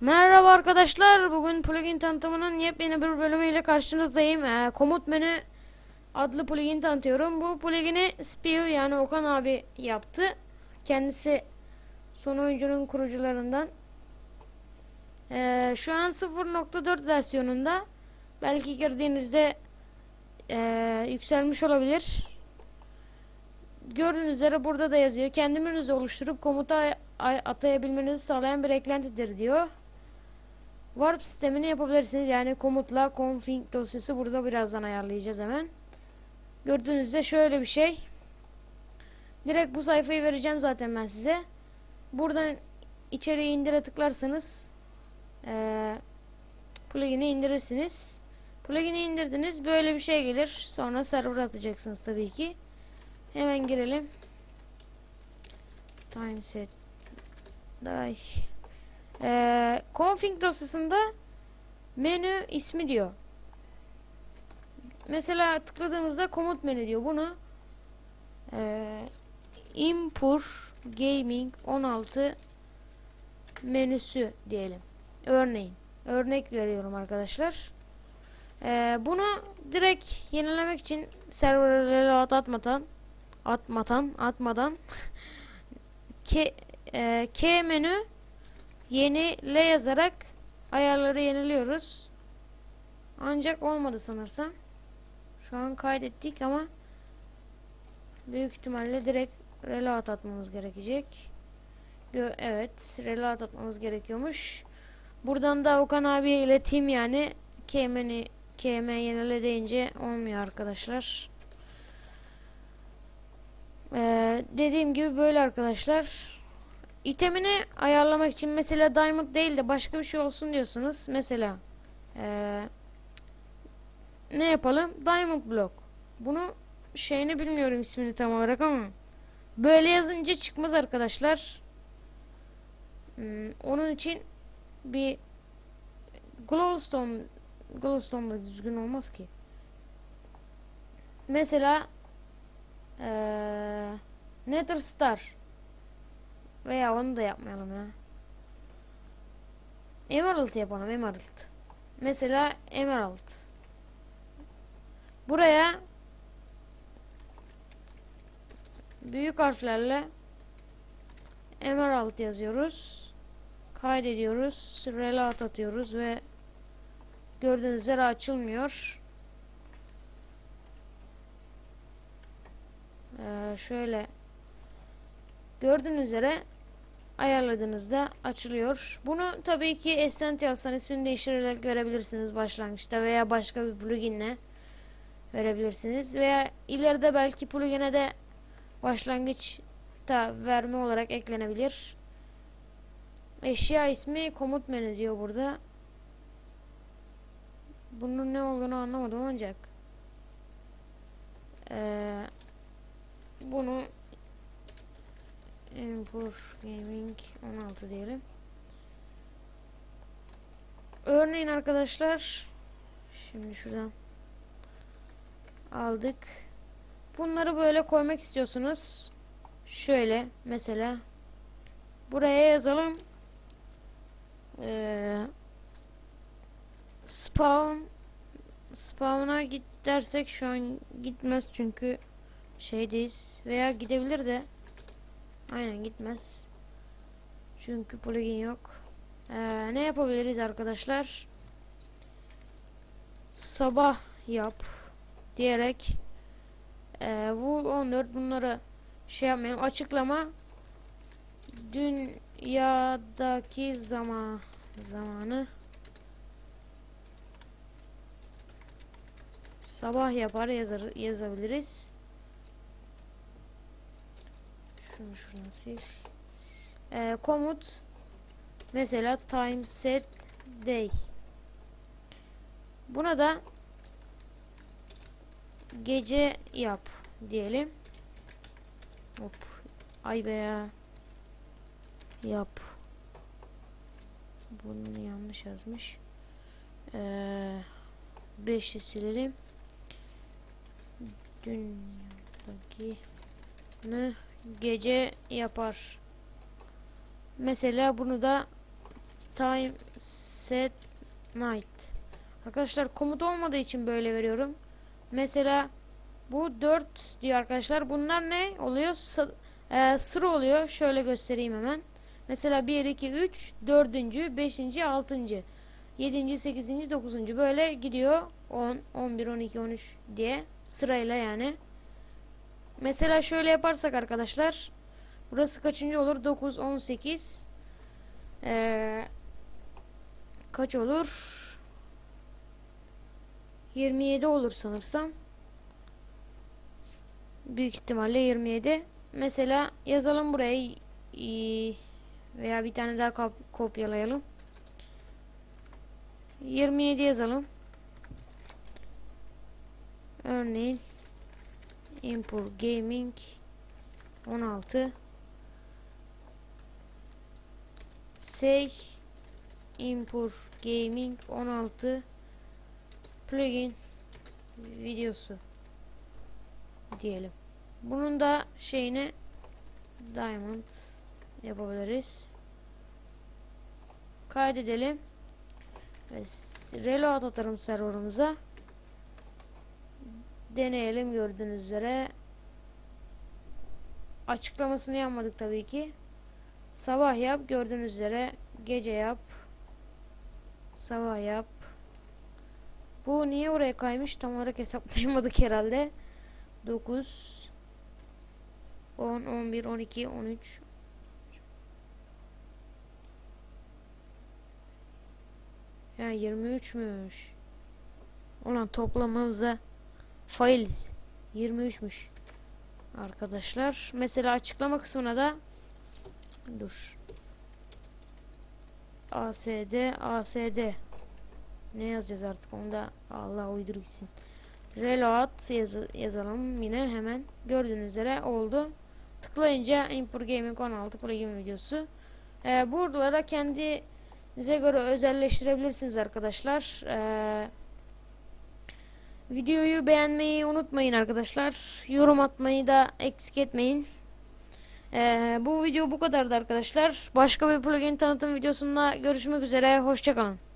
Merhaba arkadaşlar. Bugün plugin tanıtımının yepyeni bir bölümüyle karşınızdayım. Ee, komut menü adlı plugin tanıtıyorum. Bu plugini Spew yani Okan abi yaptı. Kendisi son oyuncunun kurucularından. Ee, şu an 0.4 versiyonunda. Belki girdiğinizde ee, yükselmiş olabilir. Gördüğünüz üzere burada da yazıyor. Kendi oluşturup komuta ay- atayabilmenizi sağlayan bir eklentidir diyor. Warp sistemini yapabilirsiniz. Yani komutla config dosyası burada birazdan ayarlayacağız hemen. Gördüğünüzde şöyle bir şey. Direkt bu sayfayı vereceğim zaten ben size. Buradan içeriye indire tıklarsanız eee plugin'i indirirsiniz. Plugin'i indirdiniz. Böyle bir şey gelir. Sonra server atacaksınız tabii ki. Hemen girelim. Timeset Day. Ee, config dosyasında menü ismi diyor. Mesela tıkladığımızda komut menü diyor. Bunu ee, Impur Gaming 16 menüsü diyelim. Örneğin. Örnek veriyorum arkadaşlar. Ee, bunu direkt yenilemek için serverlere at atmadan atmadan atmadan K, e, K menü yenile yazarak ayarları yeniliyoruz. Ancak olmadı sanırsam. Şu an kaydettik ama büyük ihtimalle direkt reload atmamız gerekecek. Gö evet, reload atmamız gerekiyormuş. Buradan da Okan abiye ileteyim yani. KM'ni KM yenile deyince olmuyor arkadaşlar. Ee, dediğim gibi böyle arkadaşlar. İtemini ayarlamak için mesela diamond değil de başka bir şey olsun diyorsunuz. Mesela ee, ne yapalım? Diamond block. Bunu şeyini bilmiyorum ismini tam olarak ama böyle yazınca çıkmaz arkadaşlar. Hmm, onun için bir glowstone glowstone da düzgün olmaz ki. Mesela ee, Nether Star veya onu da yapmayalım ya. Emerald yapalım Emerald. Mesela Emerald. Buraya büyük harflerle Emerald yazıyoruz. Kaydediyoruz. Reload atıyoruz ve gördüğünüz üzere açılmıyor. Ee, şöyle gördüğünüz üzere ayarladığınızda açılıyor. Bunu tabii ki Essentials'tan ismini değiştirerek görebilirsiniz başlangıçta veya başka bir pluginle verebilirsiniz veya ileride belki plugin'e de başlangıçta verme olarak eklenebilir. Eşya ismi komut menü diyor burada. Bunun ne olduğunu anlamadım ancak. Eee bunu Impur Gaming 16 diyelim. Örneğin arkadaşlar şimdi şuradan aldık. Bunları böyle koymak istiyorsunuz. Şöyle mesela buraya yazalım. Ee, spawn spawn'a git dersek şu an gitmez çünkü şeydeyiz veya gidebilir de aynen gitmez. Çünkü plugin yok. Ee, ne yapabiliriz arkadaşlar? Sabah yap diyerek e, Wool 14 bunları şey yapmayalım. Açıklama. Dünyadaki zaman zamanı. Sabah yapar yazar, yazabiliriz şunu şuradan. Ee, komut mesela time set day. Buna da gece yap diyelim. Hop. Ay be ya. Yap. Bunu yanlış yazmış. Ee, 5'i silelim. Dünyadaki ne gece yapar. Mesela bunu da time set night. Arkadaşlar komut olmadığı için böyle veriyorum. Mesela bu 4 diyor arkadaşlar. Bunlar ne oluyor? Sı- e, sıra oluyor. Şöyle göstereyim hemen. Mesela 1, 2, 3, 4. 5. 6. 7. 8. 9. böyle gidiyor. 10, 11, 12, 13 diye sırayla yani. Mesela şöyle yaparsak arkadaşlar. Burası kaçıncı olur? 9, 18. Ee, kaç olur? 27 olur sanırsam. Büyük ihtimalle 27. Mesela yazalım buraya veya bir tane daha kop- kopyalayalım. 27 yazalım. Örneğin import gaming 16 say import gaming 16 plugin videosu diyelim. Bunun da şeyini diamond yapabiliriz. Kaydedelim. Ve reload atarım serverımıza. Deneyelim gördüğünüz üzere. Açıklamasını yapmadık tabii ki. Sabah yap gördüğünüz üzere. Gece yap. Sabah yap. Bu niye oraya kaymış? Tam olarak hesaplayamadık herhalde. 9 10 11 12 13 Ya 23'müş. Ulan toplamamıza failiz. 23'müş. Arkadaşlar. Mesela açıklama kısmına da dur. ASD ASD ne yazacağız artık onu da Allah uydur gitsin. Reload yaz yazalım yine hemen. Gördüğünüz üzere oldu. Tıklayınca Import Gaming 16 plugin videosu. Ee, buralara kendinize göre özelleştirebilirsiniz arkadaşlar. Ee, videoyu beğenmeyi unutmayın arkadaşlar. Yorum atmayı da eksik etmeyin. Ee, bu video bu kadardı arkadaşlar. Başka bir plugin tanıtım videosunda görüşmek üzere. Hoşçakalın.